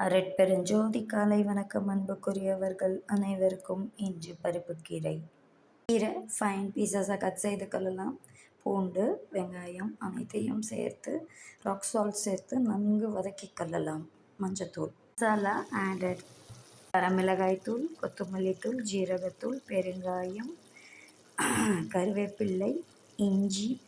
அரட்பெருஞ்சோதி காலை வணக்கம் அன்புக்குரியவர்கள் அனைவருக்கும் இன்று பருப்புக்கீரை. கீரை ஃபைன் பீசஸாக கட் செய்து கொள்ளலாம். பூண்டு வெங்காயம் அனைத்தையும் சேர்த்து ராக் சால்ட் சேர்த்து நன்கு வதக்கி கொள்ளலாம். மஞ்சத்தூள் மசாலா ஆடட் கொத்தமல்லி தூள் ஜீரகத்தூள் பெருங்காயம் கருவேப்பிள்ளை இஞ்சி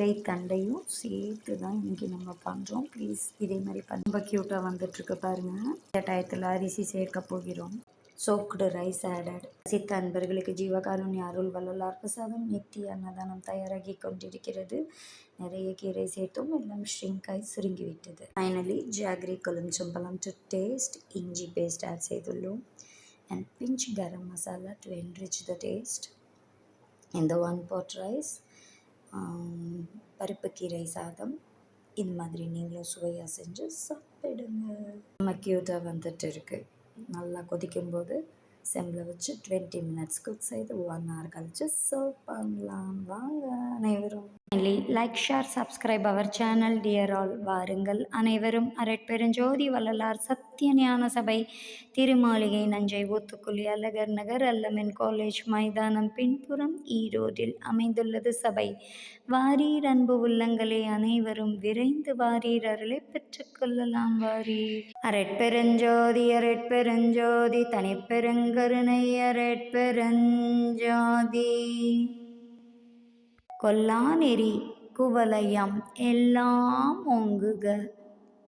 கை தண்டையும் சேர்த்து தான் இன்றைக்கி நம்ம பண்ணுறோம் ப்ளீஸ் இதே மாதிரி ரொம்ப க்யூட்டாக வந்துட்டுருக்கு பாருங்கள் இந்த டயத்தில் அரிசி சேர்க்க போகிறோம். சோக்குடு ரைஸ் ஆடட் சித்த அன்பர்களுக்கு ஜீவகாருண்ய அருள் வள்ளலார் பிரசாதம் நித்திய அன்னதானம் தயாராகி கொண்டிருக்கிறது. நிறைய கீரை சேர்த்தும். எல்லாம் ஷ்ரிங்காய் சுருங்கிவிட்டது ஃபைனலி ஜாகரி கொலுஞ்சம்பழம் டு டேஸ்ட் இஞ்சி பேஸ்ட் ஆட் செய்துள்ளோம். And pinch garam masala to enrich the taste இந்த ஒன் பாட் ரைஸ் பருப்புக்கீரை சாதம். இது மாதிரி நீங்களும் சுவையாக செஞ்சு சாப்பிடுங்க. நம்ம க்யூட்டாக வந்துட்டு இருக்குது நல்லா கொதிக்கும்போது செம்மில் வச்சு டுவெண்ட்டி மினிட்ஸ் குக் செய்து ஒன் ஹவர் கழிச்சு சர்வ் பண்ணலாம். வாங்க அனைவரும். Like share subscribe our channel dear all வாருங்கள் அனைவரும் அரட்பெருஞ்சோதி வள்ளலார் சத்திய ஞான சபை திருமாளிகை நஞ்சை ஊத்துக்குழி அழகர் நகர் அல்லமென் காலேஜ் மைதானம் பின்புறம் ஈரோடில் அமைந்துள்ளது சபை. வாரீர் அன்பு உள்ளங்களே அனைவரும் விரைந்து வாரீர் அருளை பெற்றுக்கொள்ளலாம் வாரீர். அரட்பெருஞ்சோதி அரட்பெருஞ்சோதி தனிப்பெருங்கருணை அரட்பெருஞ்சோதி கொல்லாநெறி குவலயம் எல்லாம் ஓங்குக.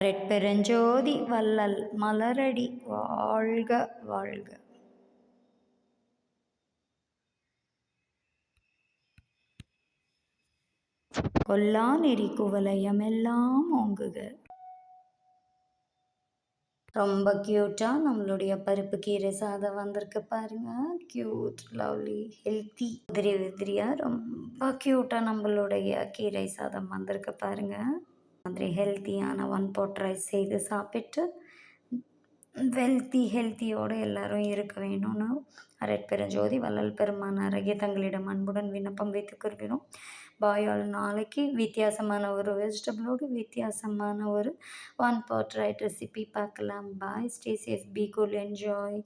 ரெட்பெருஞ்சோதி வள்ளல் மலரடி வாழ்க வாழ்க. கொல்லாநெறி குவலயம் எல்லாம் ஓங்குக. ரொம்ப க்யூட்டாக நம்மளுடைய பருப்பு கீரை சாதம் வந்திருக்கு பாருங்கள் க்யூட் லவ்லி ஹெல்த்தி உதிரி உதிரியாக ரொம்ப க்யூட்டாக நம்மளுடைய கீரை சாதம் வந்திருக்கு பாருங்கள் மாதிரி ஹெல்த்தியான ஒன் போட் ரைஸ் செய்து சாப்பிட்டு வெல்த்தி ஹெல்த்தியோடு எல்லாரும் இருக்க வேணும்னு அரட்பெருஞ்சோதி வள்ளல் பெருமான் அருகே தங்களிடம் அன்புடன் விண்ணப்பம் வைத்துக் கொள்கிறோம். பாயால் நாளைக்கு வித்தியாசமான ஒரு வெஜிடபிளோடு வித்தியாசமான ஒரு ஒன் பாட் ரைட் ரெசிபி பார்க்கலாம். Bye stay safe be cool enjoy